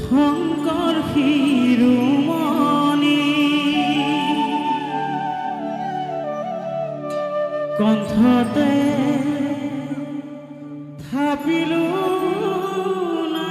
শংকৰ শিৰোমণি কণ্ঠতে থাপিলো না।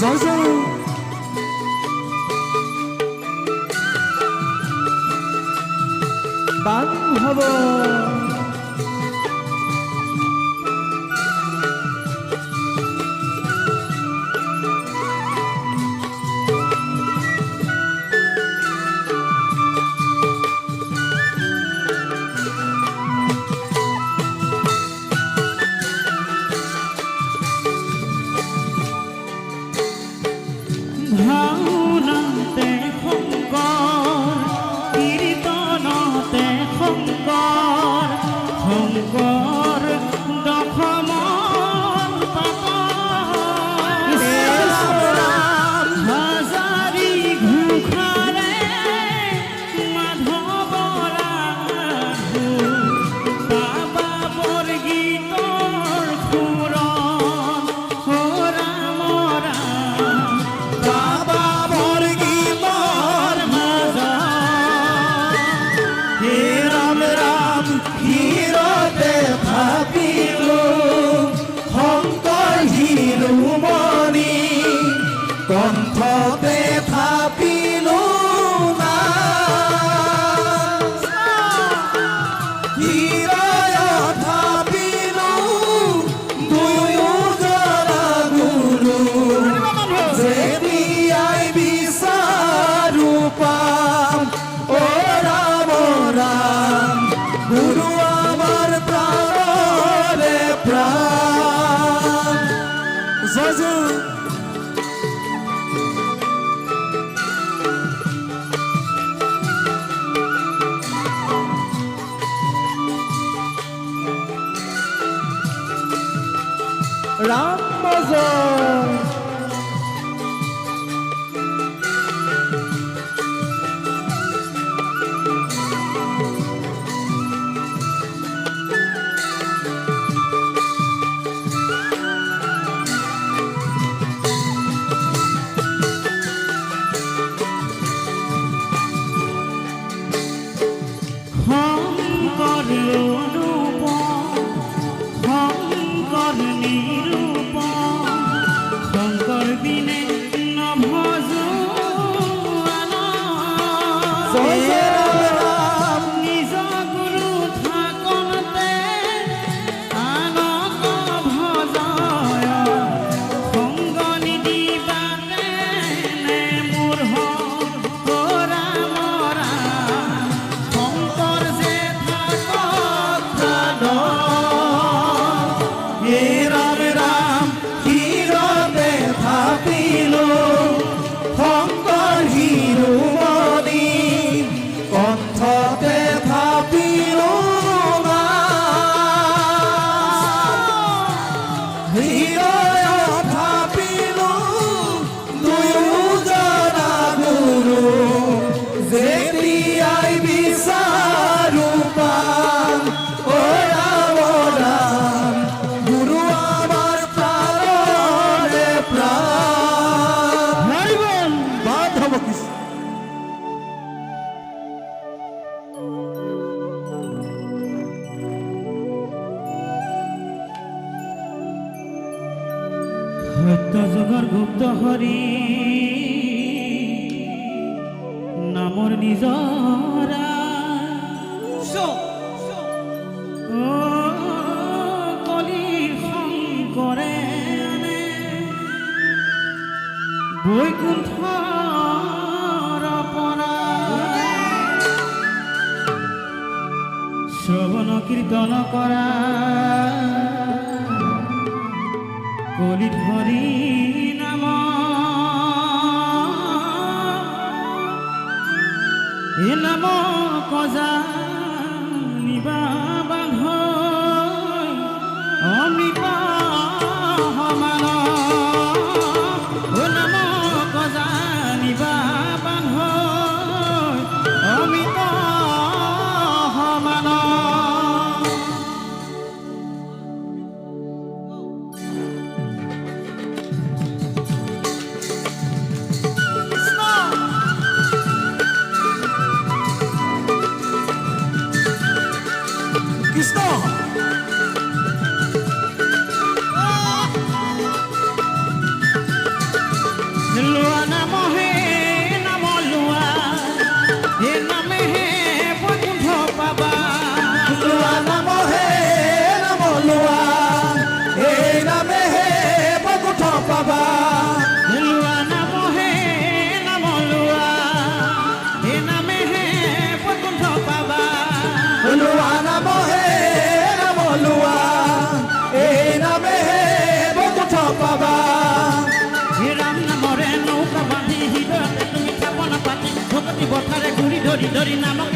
জয় জয় one. Brazil. জগর গুপ্ত হরি নামর নিজরা। কলি শংকৰে আনে বৈকুণ্ঠৰ পৰা শ্ৰৱণ কীৰ্তন কৰা নাম কজা নিবা? Suriname.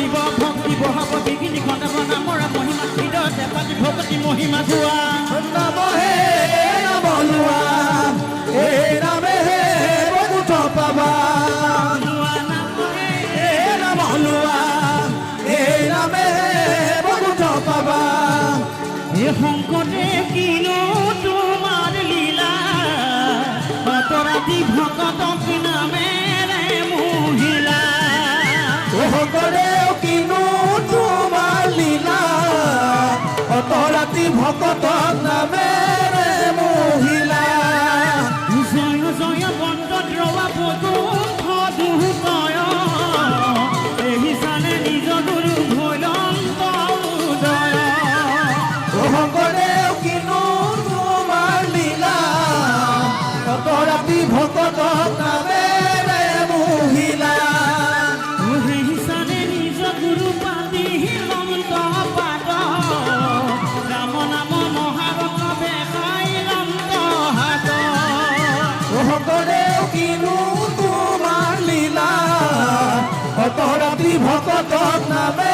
কৰিব ভক্তি বহাব বিঘিনি মহিমা হৃদয় ভকতি মহিমা ধোৱা। নাম হে নাম লোৱা হে নামে হে বহুত পাবা শংকৰে কিনো ৰাতি ভকত নামেৰে